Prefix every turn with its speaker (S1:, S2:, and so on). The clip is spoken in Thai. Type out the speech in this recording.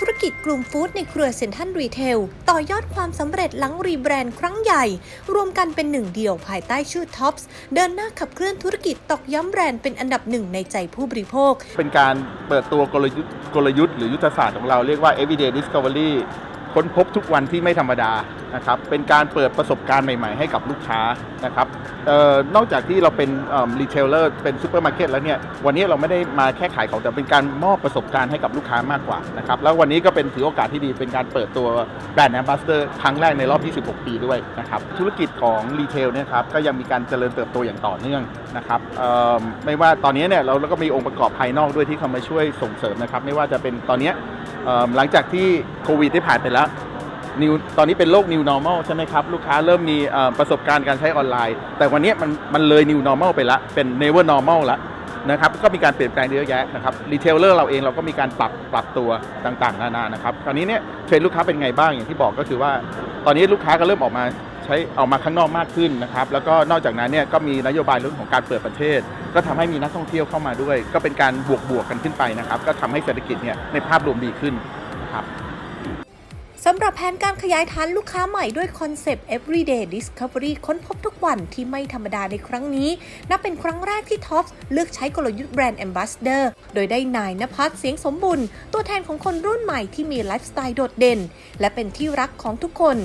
S1: ธุรกิจกลุ่มฟู้ดในเครือเซ็นทรัลรีเทลต่อยอดความสำเร็จหลังรีแบรนด์ครั้งใหญ่ รวมกันเป็นหนึ่งเดียวภายใต้ชื่อท็อปส์เดินหน้าขับเคลื่อนธุรกิจตอกย้ำแบรนด์เป็นอันดับหนึ่งในใจผู้บริโภค
S2: เป็นการเปิดตัวกลยุทธ์กลยุทธ์หรือยุทธศาสตร์ของเราเรียกว่า everyday discovery ค้นพบทุกวันที่ไม่ธรรมดานะครับเป็นการเปิดประสบการณ์ใหม่ๆ ให้กับลูกค้านะครับออนอกจากที่เราเป็นรีเทลเลอร์เป็นซูเปอร์มาร์เก็ตแล้วเนี่ยวันนี้เราไม่ได้มาแค่ขายของแต่เป็นการมอบประสบการณ์ให้กับลูกค้ามากกว่านะครับแล้ววันนี้ก็เป็นถือโอกาสที่ดีเป็นการเปิดตัวแบรนด์แอมบาสเตอร์ครั้งแรกในรอบ 26 ปีด้วยนะครับธุรกิจของรีเทลเนี่ยครับก็ยังมีการเจริญเติบโตอย่างต่อเนื่องนะครับออไม่ว่าตอนนี้เนี่ยเราก็มีองค์ประกอบภายนอกด้วยที่เข้ามาช่วยส่งเสริมนะครับไม่ว่าจะเป็นตอนนี้ หลังจากที่โควิดได้ผ่านไปแล้ว New ตอนนี้เป็นโลก New Normal ใช่ไหมครับ ลูกค้าเริ่มมีประสบการณ์การใช้ออนไลน์ แต่วันนี้มันมันเลย New Normal ไปละเป็น Never Normal ละนะครับก็มีการเปลี่ยนแปลงเยอะแยะนะครับรีเทลเลอร์เราเองเราก็มีการปรับปรับตัวต่างๆ นานานะครับคราวนี้เนี่ยเทรนลูกค้าเป็นไงบ้างอย่างที่บอกก็คือว่า ตอนนี้ลูกค้าก็เริ่มออกมา ใช้ออกมาข้างนอกมากขึ้นนะครับ แล้วก็นอกจากนั้นเนี่ยก็มีนโยบายเรื่องของการเปิดประเทศ ก็ทำให้มีนักท่องเที่ยวเข้ามาด้วย ก็เป็นการบวกบวกกันขึ้นไปนะครับ ก็ทำให้เศรษฐกิจเนี่ยในภาพรวมดีขึ้นครับ
S1: สำหรับแผนการขยายฐานลูกค้าใหม่ด้วยคอนเซปต์ everyday discovery ค้นพบทุกวันที่ไม่ธรรมดาในครั้งนี้ นับเป็นครั้งแรกที่ท็อปเลือกใช้กลยุทธ์แบรนด์ Ambassador โดยได้นายนภัสเสียงสมบุญ ตัวแทนของคนรุ่นใหม่ที่มีไลฟ์สไตล์โดดเด่น และเป็นที่รักของทุกคน